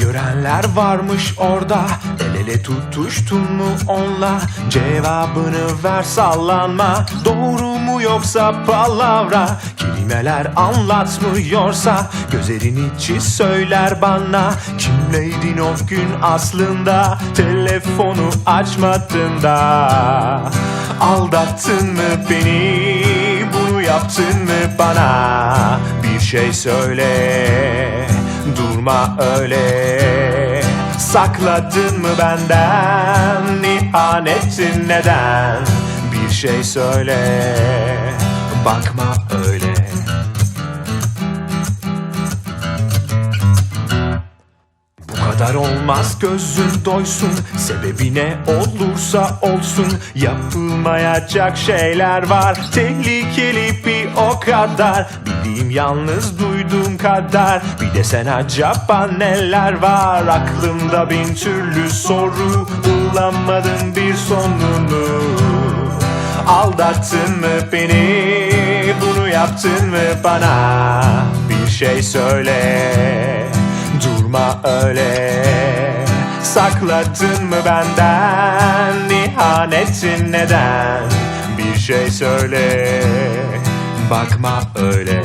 Görenler varmış orada ele tutuştun mu onla Cevabını ver sallanma. Doğru mu yoksa palavra? Kelimeler anlatmıyorsa Gözlerin içi söyler bana. Kimleydin o gün aslında? Telefonu açmadın da. Aldattın mı beni? Bunu yaptın mı bana? Bir şey söyle Durma öyle Sakladın mı benden? İhanetin neden? Bir şey söyle. Bakma kadar olmaz gözün doysun. Sebebi ne olursa olsun Yapılmayacak şeyler var. Tehlikeli bir o kadar. Bildiğim yalnız duyduğum kadar. Bir de sen acaba neler var? Aklımda bin türlü soru Bulamadım bir sonunu. Aldattın mı beni? Bunu yaptın mı bana? Bir şey söyle Durma öyle Sakladın mı benden? İhanetin neden Bir şey söyle? Bakma öyle